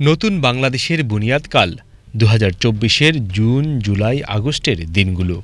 নতুন বাংলাদেশের বুনিয়াদকাল দু হাজার চব্বিশের জুন, জুলাই, আগস্টের দিনগুলো।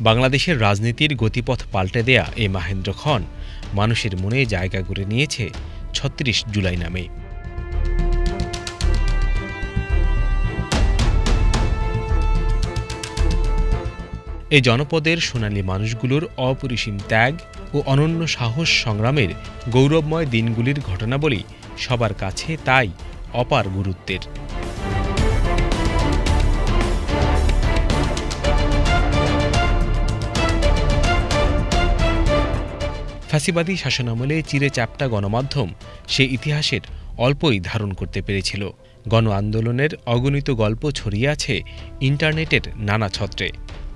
বাংলাদেশের রাজনীতির গতিপথ পাল্টে দেয়া এই মাহেন্দ্র খন মানুষের মনে জায়গা করে নিয়েছে ছত্রিশ জুলাই নামে। এই জনপদের সোনালী মানুষগুলোর অপরিসীম ত্যাগ ও অনন্য সাহস সংগ্রামের গৌরবময় দিনগুলির ঘটনাবলী সবার কাছে তাই অপার গুরুত্বের। ফ্যাসিবাদী শাসনামলে চিরে চাপটা গণমাধ্যম সে ইতিহাসের অল্পই ধারণ করতে পেরেছিল। গণ আন্দোলনের অগণিত গল্প ছড়িয়ে আছে ইন্টারনেটের নানা ছত্রে।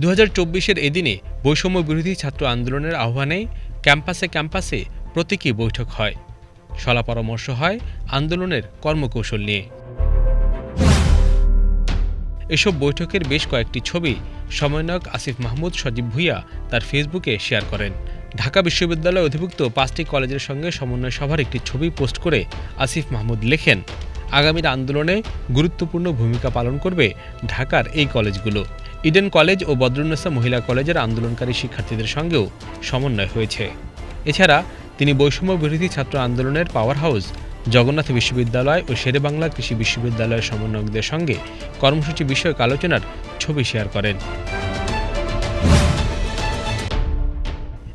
দু হাজার চব্বিশের এদিনে বৈষম্য বিরোধী ছাত্র আন্দোলনের আহ্বানে ক্যাম্পাসে ক্যাম্পাসে প্রতীকী বৈঠক হয়। সলা পরামর্শ হয় আন্দোলনের কর্মকৌশল নিয়ে। এসব বৈঠকের বেশ কয়েকটি ছবি সমন্বয়ক আসিফ মাহমুদ, সজীব ভুইয়া তার ফেসবুকে শেয়ার করেন। ঢাকা বিশ্ববিদ্যালয়ে অধিভুক্ত পাঁচটি কলেজের সঙ্গে সমন্বয় সভার একটি ছবি পোস্ট করে আসিফ মাহমুদ লেখেন আগামীর আন্দোলনে গুরুত্বপূর্ণ ভূমিকা পালন করবে ঢাকার এই কলেজগুলো। ইডেন কলেজ ও বদরুন্নেসা মহিলা কলেজের আন্দোলনকারী শিক্ষার্থীদের সঙ্গেও সমন্বয় হয়েছে। এছাড়া তিনি বৈষম্য বিরোধী ছাত্র আন্দোলনের পাওয়ার হাউস জগন্নাথ বিশ্ববিদ্যালয় ও শেরেবাংলা কৃষি বিশ্ববিদ্যালয়ের সমন্বয়কদের সঙ্গে কর্মসূচি বিষয়ক আলোচনার ছবি শেয়ার করেন।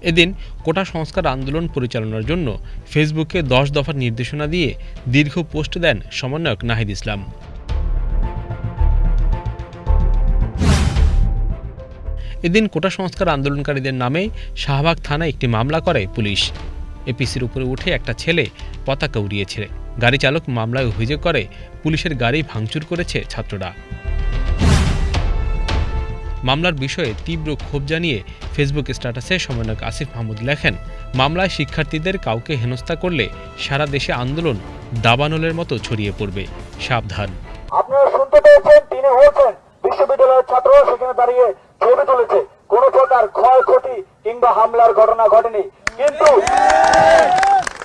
এদিন কোটা সংস্কার আন্দোলন পরিচালনার জন্য ফেসবুকে দশ দফার নির্দেশনা দিয়ে দীর্ঘ পোস্ট দেন সমন্বয়ক নাহিদ ইসলাম। এদিন কোটা সংস্কার আন্দোলনকারীদের নামে শাহবাগ থানায় একটি মামলা করে পুলিশ। এপিসির উপরে উঠে একটা ছেলে পতাকা উড়িয়েছে। গাড়ি চালক মামলায় অভিযোগ করে পুলিশের গাড়ি ভাঙচুর করেছে ছাত্ররা। মামলার বিষয়ে তীব্র ক্ষোভ জানিয়ে ফেসবুক স্ট্যাটাসে সমন্বয়ক আসিফ মাহমুদ লেখেন, মামলায় শিক্ষার্থীদের কাউকে হেনস্থা করলে সারা দেশে আন্দোলন দাবানলের মতো ছড়িয়ে পড়বে। সাবধান। আপনারা শুনতে পেয়েছেন, তিনি হয়েছেন বিশ্ববিদ্যালয়ের সেখানে দাঁড়িয়ে ছবি তুলেছে। কোন প্রকার ক্ষয়ক্ষতি কিংবা হামলার ঘটনা ঘটেনি। কিন্তু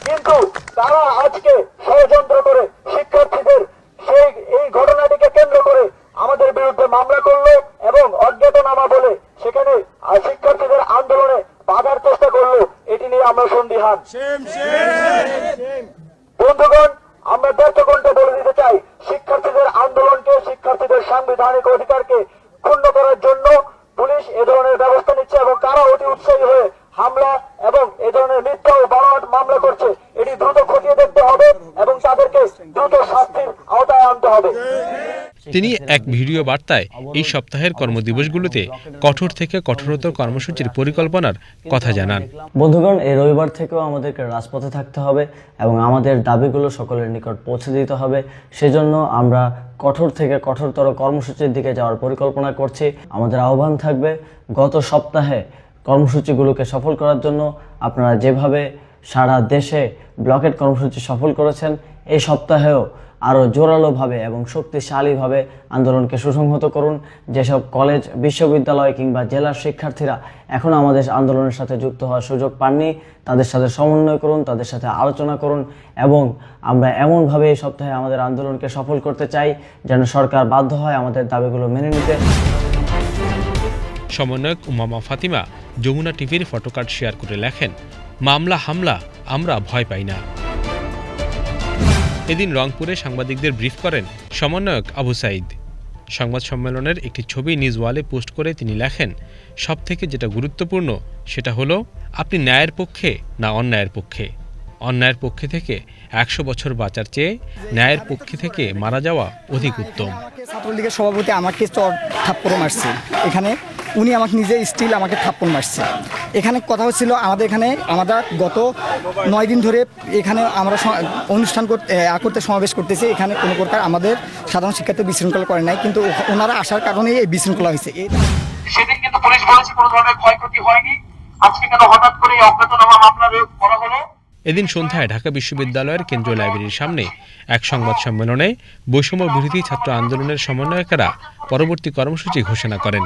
কিন্তু তারা আজকে ষড়যন্ত্র করে শিক্ষার্থীদের সেই এই ঘটনাটিকে কেন্দ্র করে আমাদের বিরুদ্ধে মামলা করল এবং অজ্ঞাতনামা বলে সেখানে আহ, শিক্ষার্থীদের আন্দোলনে বাধার চেষ্টা করল এটি নিয়ে আমরা বন্ধুগণ আমরা ব্যর্থ বলে দিতে চাই শিক্ষার্থীদের আন্দোলনকে শিক্ষার্থীদের সাংবিধানিক অধিকারকে ক্ষুণ্ণ করার জন্য পুলিশ এ ধরনের ব্যবস্থা নিচ্ছে এবং কারা অতি উৎসাহী হয়ে হামলা এবং এ ধরনের মিথ্যা ও বানোয়াট মামলা করছে। এটি দ্রুত খতিয়ে দেখতে হবে এবং তাদেরকে দ্রুত শাস্তির আওতায় আনতে হবে। তিনি এক ভিডিও বার্তায় এই সপ্তাহের কর্মদিবসগুলোতে কঠোর থেকে কঠোরতর কর্মসূচির পরিকল্পনার কথা জানান। বন্ধুগণ, এই রবিবার থেকেও আমাদেরকে রাজপথে থাকতে হবে এবং আমাদের দাবিগুলো সকলের নিকট পৌঁছে দিতে হবে। সেজন্য আমরা কঠোর থেকে কঠোরতর কর্মসূচির দিকে যাওয়ার পরিকল্পনা করছি। আমাদের আহ্বান থাকবে, গত সপ্তাহে কর্মসূচিগুলোকে সফল করার জন্য আপনারা যেভাবে সারা দেশে ব্লকেট কর্মসূচি সফল করেছেন, এই সপ্তাহেও আরও জোরালোভাবে এবং শক্তিশালীভাবে আন্দোলনকে সুসংহত করুন। যেসব কলেজ, বিশ্ববিদ্যালয় কিংবা জেলার শিক্ষার্থীরা এখন আমাদের আন্দোলনের সাথে যুক্ত হওয়ার সুযোগ পাননি, তাদের সাথে সমন্বয় করুন, তাদের সাথে আলোচনা করুন এবং আমরা এমনভাবে এই সপ্তাহে আমাদের আন্দোলনকে সফল করতে চাই যেন সরকার বাধ্য হয় আমাদের দাবিগুলো মেনে নিতে। সমন্বয়ক উমামা ফাতিমা যমুনা টিভির ফটোকার্ড শেয়ার করে লেখেন, মামলা, হামলা, আমরা ভয় পাই না। এদিন রংপুরে সাংবাদিকদের ব্রিফ করেন সমন্বয়ক আবু সাইদ সংবাদ সম্মেলনের একটি ছবি নিজ ওয়ালে পোস্ট করে তিনি লেখেন সব থেকে যেটা গুরুত্বপূর্ণ সেটা হলো, আপনি ন্যায়ের পক্ষে না অন্যায়ের পক্ষে? অন্যায়ের পক্ষে থেকে একশো বছর বাঁচার চেয়ে ন্যায়ের পক্ষে থেকে মারা যাওয়া অধিক উত্তম। ছাত্রলীগের সভাপতি আমাকে চর থাপ্পড় মারছে। এখানে উনি আমাকে নিজে স্টিল আমাকে থাপ্পড় মারছে। এখানে কথা হচ্ছিল আমাদের এখানে আমরা গত নয় দিন ধরে এখানে আমরা অনুষ্ঠান করতে সমাবেশ করতেছি। এখানে কোনো প্রকার আমাদের সাধারণ শিক্ষার্থী বিশৃঙ্খলা করে নাই কিন্তু ওনারা আসার কারণেই এই বিশৃঙ্খলা হয়েছে। এই সেদিন কিন্তু পুলিশ বলেছে কোনো ধরনের ক্ষয়ক্ষতি হয়নি। আজকে কেন হঠাৎ করে এই অজ্ঞাতনামা মামলা করা হলো? এদিন সন্ধ্যায় ঢাকা বিশ্ববিদ্যালয়ের কেন্দ্রীয় লাইব্রেরির সামনে এক সংবাদ সম্মেলনে বৈষম্য বিরোধী ছাত্র আন্দোলনের সমন্বয়কেরা পরবর্তী কর্মসূচি ঘোষণা করেন।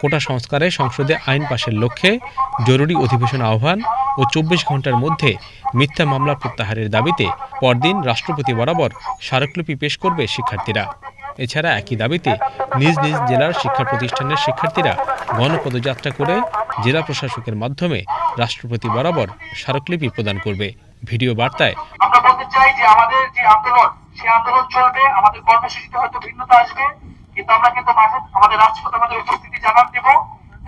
কোটা সংস্কারে সংসদে আইন পাশের লক্ষ্যে জরুরি অধিবেশন আহ্বান ও চব্বিশ ঘণ্টার মধ্যে মিথ্যা মামলা প্রত্যাহারের দাবিতে পরদিন রাষ্ট্রপতি বরাবর স্মারকলিপি পেশ করবে শিক্ষার্থীরা। এছাড়া একই দাবিতে নিজ নিজ জেলার শিক্ষা প্রতিষ্ঠানের শিক্ষার্থীরা গণপদযাত্রা করে জেলা প্রশাসকের মাধ্যমে রাষ্ট্রপতি বরাবর স্মারকলিপি প্রদান করবে। ভিডিও বার্তায় আমরা বলতে চাই যে আমাদের যে আন্দোলন সেই আন্দোলন চলবে আমাদের কর্মসূচিতে হয়তো ভিন্নতা আসবে কিন্তু আমরা কিন্তু মাঠে আমাদের রাজপথে আমাদের উপস্থিতি জানান দেব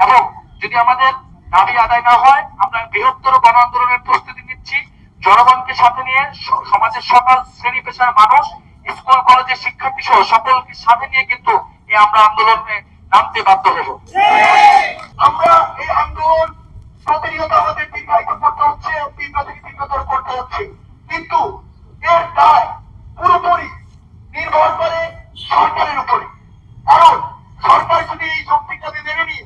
এবং যদি আমাদের দাবি আদায় না হয় আমরা বৃহত্তর গণ আন্দোলনের প্রস্তুতি নিচ্ছি। জনগণকে সাথে নিয়ে সমাজের সকল শ্রেণি পেশার মানুষ স্কুল কলেজের শিক্ষার্থী সহ সকলকে সাথে নিয়ে কিন্তু এই আমরা আন্দোলনে নামতে বাধ্য হব। আমরা এই আন্দোলন প্রতিনিয়ত আমাদের করতে হচ্ছে তীব্র থেকে তীব্রতর করতে হচ্ছে। কিন্তু এর দায় পুরোপুরি নির্ভর করে সরকারের উপরে কারণ সরকার যদি এই যৌক্তিকটাকে মেনে নিয়ে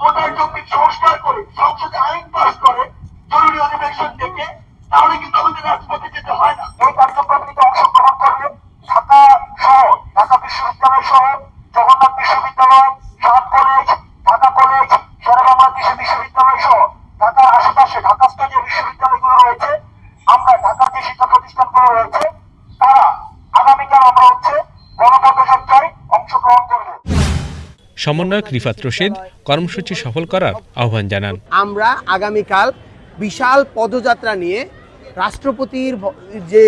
ভোটার যৌক্তিক সংস্কার করে সংসদে আইন পাস করে জরুরি অধিবেশন থেকে তাহলে কিন্তু আমাদের রাজপথে যেতে হয় না এই কার্যক্রমটিতে অংশগ্রহণ করবে ঢাকা সহ ঢাকা বিশ্ববিদ্যালয় সহ জগন্নাথ বিশ্ববিদ্যালয় সাত কলেজ ঢাকা কলেজ শেরেবাংলা কৃষি বিশ্ববিদ্যালয় সহ ঢাকার আশেপাশে ঢাকাস্থ যে বিশ্ববিদ্যালয়গুলো রয়েছে আমরা ঢাকার যে প্রতিষ্ঠানগুলো রয়েছে তারা আগামীকাল আমরা হচ্ছে গণপদযাত্রায় অংশগ্রহণ করব। সমন্বয়ক রিফাত রশিদ কর্মসূচি সফল করার আহ্বান জানান। আমরা আগামীকাল বিশাল পদযাত্রা নিয়ে রাষ্ট্রপতির যে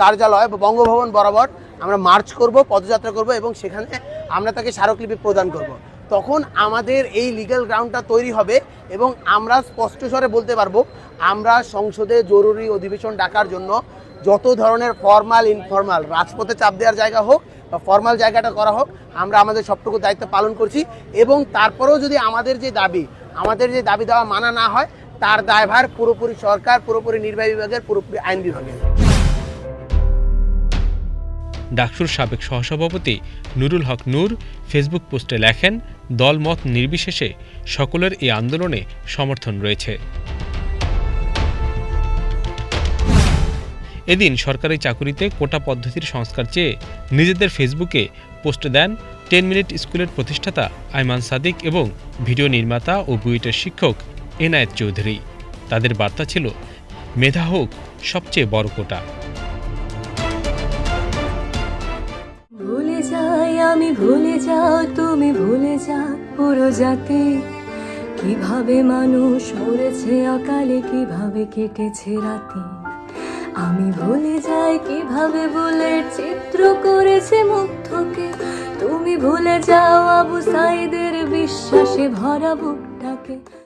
কার্যালয় বা বঙ্গভবন বরাবর আমরা মার্চ করব পদযাত্রা করব এবং সেখানে আমরা তাকে স্মারকলিপি প্রদান করব। তখন আমাদের এই লিগ্যাল গ্রাউন্ডটা তৈরি হবে এবং আমরা স্পষ্ট স্বরে বলতে পারব, আমরা সংসদে জরুরি অধিবেশন ডাকার জন্য যত ধরনের ফর্মাল ইনফর্মাল রাজপথে চাপ দেওয়ার জায়গা হোক বা ফর্মাল জায়গাটা করা হোক, আমরা আমাদের সবটুকু দায়িত্ব পালন করছি এবং তারপরেও যদি আমাদের যে দাবি, আমাদের যে দাবি দেওয়া মানা না হয়, তার দায়ভার পুরোপুরি সরকার, পুরোপুরি নির্বাহী বিভাগের, পুরোপুরি আইন বিভাগের ডাকসুর সাবেক সহসভাপতি নুরুল হক নূর ফেসবুক পোস্টে লেখেন, দলমত নির্বিশেষে সকলের এই আন্দোলনে সমর্থন রয়েছে। এদিন সরকারি চাকুরিতে কোটা পদ্ধতির সংস্কার চেয়ে নিজেদের ফেসবুকে পোস্ট দেন টেন মিনিট স্কুলের প্রতিষ্ঠাতা আইমান সাদিক এবং ভিডিও নির্মাতা ও বুয়েটের শিক্ষক এনায়েত চৌধুরী। তাদের বার্তা ছিল, মেধা হোক সবচেয়ে বড় কোটা। আমি ভুলে যাও, তুমি ভুলে যাও পুরো জাতি। কীভাবে মানুষ মরেছে অকালে, কীভাবে কেটেছে রাতে। আমি ভুলে যাই কীভাবে বুলেট চিত্র করেছে মুগ্ধকে। তুমি ভুলে যাও আবু সাইদের বিশ্বাসে ভরা বুকটাকে।